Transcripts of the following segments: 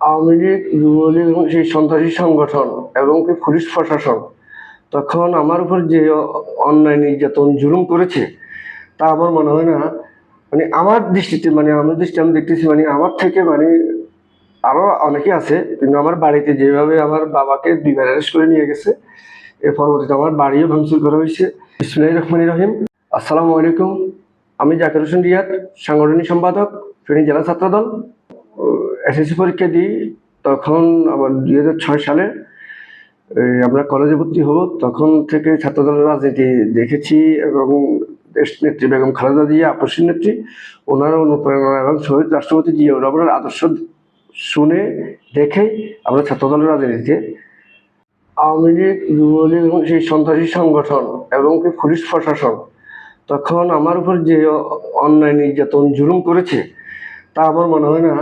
আওয়ামী লীগ, যুবলীগ এবং সেই সন্ত্রাসী সংগঠন এবং পুলিশ প্রশাসন, তখন আমার উপর যে অন্যায় নির্যাতন জুলুম করেছে, তা আমার মনে হয় না মানে আমার দৃষ্টিতে মানে আমার দৃষ্টি আমি দেখতেছি মানে আমার থেকে মানে আরও অনেকে আছে, কিন্তু আমার বাড়িতে যেভাবে আমার বাবাকে দুইবার অ্যারেস্ট করে নিয়ে গেছে, এর পরবর্তীতে আমার বাড়িও ভাঙচুর করা হয়েছে। ইসমাইল রহমান রহিম। আসসালামু আলাইকুম। আমি জাকির হোসেন রিয়াদ, সাংগঠনিক সম্পাদক, ফেনী জেলা ছাত্রদল। এসএসসি পরীক্ষা দিই, তখন আবার দুই হাজার ছয় সালে আমরা কলেজে ভর্তি হব, তখন থেকে ছাত্রদলের রাজনীতি দেখেছি এবং দেশ নেত্রী বেগম খালেদা জিয়া আপসী নেত্রী ওনার অনুপ্রেরণা এবং শহীদ রাষ্ট্রপতি জিয়াউর রহমানের আদর্শ শুনে দেখে আমরা ছাত্রদলের রাজনীতিতে আওয়ামী লীগ, যুবলীগ এবং সেই সন্ত্রাসী সংগঠন এবং কি পুলিশ প্রশাসন, তখন আমার উপর যে অন্যায় নির্যাতন জুলুম করেছে, তা আমার মনে হয় না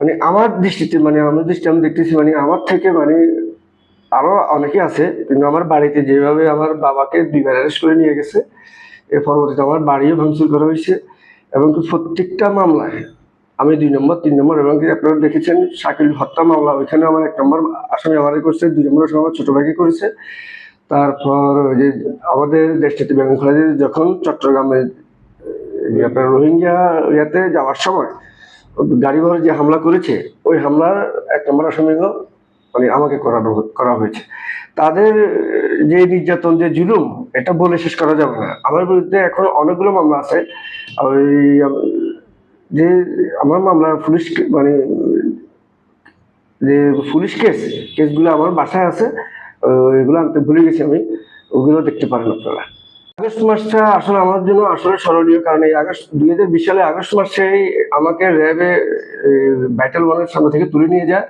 মানে আমার দৃষ্টিতে মানে আমার দৃষ্টি আমি দেখতেছি মানে আমার থেকে মানে আরও অনেকে আছে, কিন্তু আমার বাড়িতে যেভাবে আমার বাবাকে দুইবার অ্যারেস্ট করে নিয়ে গেছে এর পরবর্তীতে আমার বাড়িও ভাঙচুর করা হয়েছে এবং প্রত্যেকটা মামলায়, আমি দুই নম্বর, তিন নম্বর এবং আপনারা দেখেছেন, শাকিল হত্যা মামলা, ওইখানে আমার এক নম্বর আসামি আমারই করছে, দুই নম্বর আসামি আমার ছোট ভাইকে করেছে। তারপর ওই যে আমাদের দেশটিতে বেগম যখন চট্টগ্রামে আপনার রোহিঙ্গা ইয়াতে যাওয়ার সময় গাড়ি ভরে যে হামলা করেছে, ওই হামলার এক নম্বর আসামি হলো মানে আমাকে করানো করা হয়েছে। তাদের যে নির্যাতন, যে জুলুম, এটা বলে শেষ করা যাবে না। আমার বিরুদ্ধে এখন অনেকগুলো মামলা আছে। ওই যে আমার মামলা, পুলিশ মানে যে পুলিশ কেস, কেসগুলো আমার বাসায় আছে এগুলো আনতে ভুলে গেছি আমি। ওগুলো দেখতে পারেন আপনারা। আগস্ট মাসটা আসলে আমার জন্য আসলে স্মরণীয়, কারণ এই আগস্ট, দুই হাজার বিশ সালে আগস্ট মাসেই আমাকে র্যাবে ব্যাটেল ওয়ানের সামনে থেকে তুলে নিয়ে যায়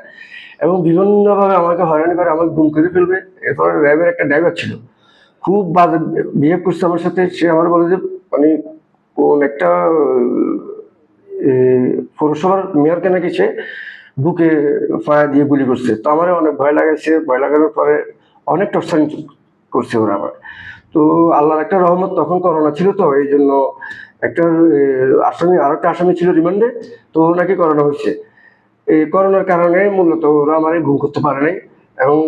এবং বিভিন্নভাবে আমাকে হয়রানি করে, আমাকে গুম করে ফেলবে। এরপরে র্যাবের একটা ড্রাইভার ছিল। খুব বাজে বিহেভ করছে আমার সাথে। সে আমার বলে যে মানে কোন একটা পৌরসভার মেয়রকে নাকি সে বুকে ফায়া দিয়ে গুলি করছে। তো আমার অনেক ভয় লাগাইছে ভয় লাগানোর পরে অনেক টর্চারিং করছে ওরা আমার তো আল্লাহর একটা রহমত তখন করোনা ছিল তো এই জন্য একটা আসামি আর একটা আসামি ছিল রিমান্ডে, তো ওনাকে করানো হয়েছে। এই করোনার কারণে মূলত ওরা আমার ঘুম করতে পারে নাই এবং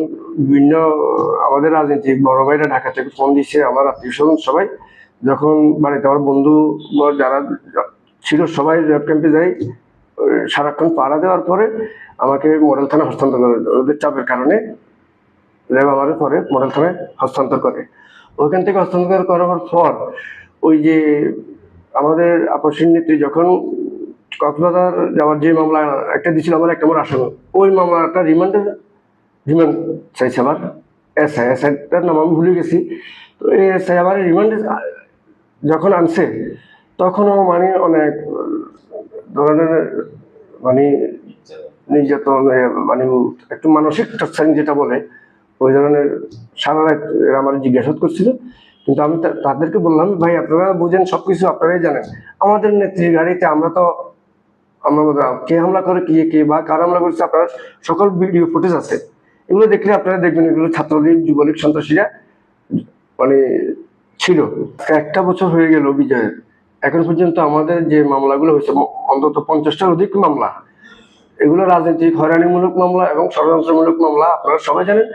বিভিন্ন আমাদের রাজনীতিক বড় ভাইরা ঢাকা থেকে ফোন দিচ্ছে আমার আত্মীয় স্বজন সবাই, যখন বাড়িতে আমার বন্ধু যারা ছিল সবাই র্যাব ক্যাম্পে যাই সারাক্ষণ পাড়া দেওয়ার পরে আমাকে মডেল থানা হস্তান্তর করে, ওদের চাপের কারণে র্যাব আমার পরে মডেল থানায় হস্তান্তর করে। ওইখান থেকে হস্তান্তর করার পর ওই যে আমাদের আপসীন নেত্রী যখন কক্সবাজার যাওয়ার যে মামলা একটা দিয়েছিল আমার, একটা আমার আসামি ওই মামলাটা রিমান্ডে রিমান্ড চাইছে আবার এসআই, এসআইটার নাম আমি ভুলে গেছি। তো এসআই আবার রিমান্ডে যখন আনছে, তখনও মানে অনেক ধরনের মানে নির্যাতন মানে একটু মানসিক টর্চারিং যেটা বলে ওই ধরনের সারা রাত আমার জিজ্ঞাসা করছিল। কিন্তু আমি তাদেরকে বললাম, ভাই, আপনারা বুঝেন সবকিছু, আপনারাই জানেন। আমাদের নেত্রীর গাড়িতে আমরা তো আমরা কে হামলা করে, কে কে বা কার হামলা করছে, আপনার সকল ভিডিও ফুটেজ আছে। এগুলো দেখলে আপনারা দেখবেন, এগুলো ছাত্রলীগ, যুবলীগ, সন্ত্রাসীরা মানে ছিল। একটা বছর হয়ে গেল বিজয়ের। এখন পর্যন্ত আমাদের যে মামলাগুলো হয়েছে অন্তত পঞ্চাশটার অধিক মামলা। এগুলো রাজনৈতিক হয়রানিমূলক মামলা এবং ষড়যন্ত্রমূলক মামলা, আপনারা সবাই জানেন।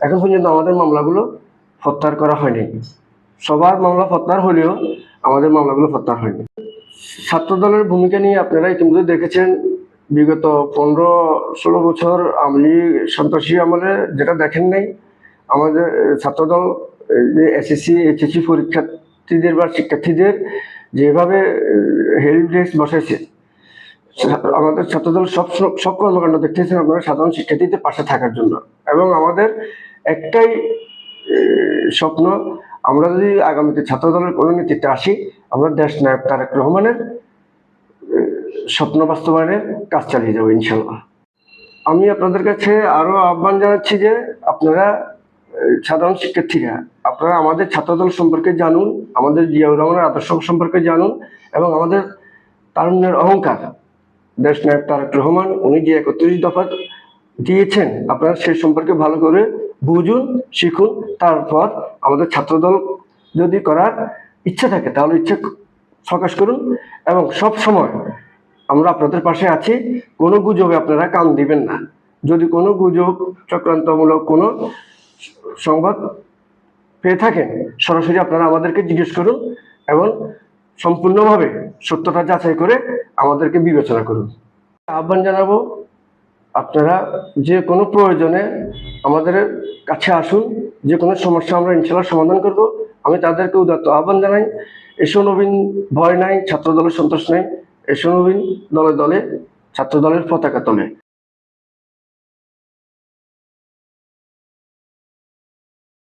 এখন পর্যন্ত আমাদের মামলাগুলো প্রত্যাহার করা হয়নি। সবার মামলা প্রত্যাহার হলেও আমাদের মামলাগুলো প্রত্যাহার হয়নি। ছাত্র দলের ভূমিকা নিয়ে আপনারা ইতিমধ্যে দেখেছেন, বিগত পনেরো ষোলো বছর আমলি সন্ত্রাসী আমলে যেটা দেখেন নাই, আমাদের ছাত্রদল যে এসএসসি এইচএসসি পরীক্ষার্থীদের বা শিক্ষার্থীদের যেভাবে হেল্প ডেস্ক বসেছে আমাদের ছাত্রদল সব- সব কর্মকাণ্ড দেখতেছেন আপনারা সাধারণ শিক্ষার্থীদের পাশে থাকার জন্য। এবং আমাদের একটাই স্বপ্ন, আমরা যদি আগামীতে ছাত্রদলের কোনো নীতিতে আসি, আমরা দেশ নায়ক তারেক রহমানের স্বপ্ন বাস্তবায়নের কাজ চালিয়ে যাব, ইনশাল্লাহ। আমি আপনাদের কাছে আরও আহ্বান জানাচ্ছি যে আপনারা সাধারণ শিক্ষার্থীরা, আপনারা আমাদের ছাত্রদল সম্পর্কে জানুন, আমাদের জিয়াউর রহমানের আদর্শ সম্পর্কে জানুন, এবং আমাদের তারুণ্যের অহংকার, দেশ নায়ক তারেক রহমান, উনি যে একত্রিশ দফা দিয়েছেন, আপনারা সেই সম্পর্কে ভালো করে বুঝুন, শিখুন, তারপর আমাদের ছাত্রদল যদি করার ইচ্ছা থাকে, তাহলে ইচ্ছে প্রকাশ করুন এবং সব সময় আমরা আপনাদের পাশে আছি। কোনো গুজবে আপনারা কান দিবেন না। যদি কোনো গুজব চক্রান্তমূলক কোনো সংবাদ পেয়ে থাকেন, সরাসরি আপনারা আমাদেরকে জিজ্ঞেস করুন এবং সম্পূর্ণভাবে সত্যতা যাচাই করে আমাদেরকে বিবেচনা করুন। আহ্বান জানাব আপনারা যে কোনো প্রয়োজনে আমাদের কাছে আসুন, যে কোনো সমস্যা আমরা ইনশাল্লাহ সমাধান করব। আমি তাদেরকে উদাত্ত আহ্বান জানাই, এসো নবীন, ভয় নাই ছাত্র দলের সন্তোষ নাই, এসো নবীন, দলে দলে ছাত্র দলের পতাকা তলে।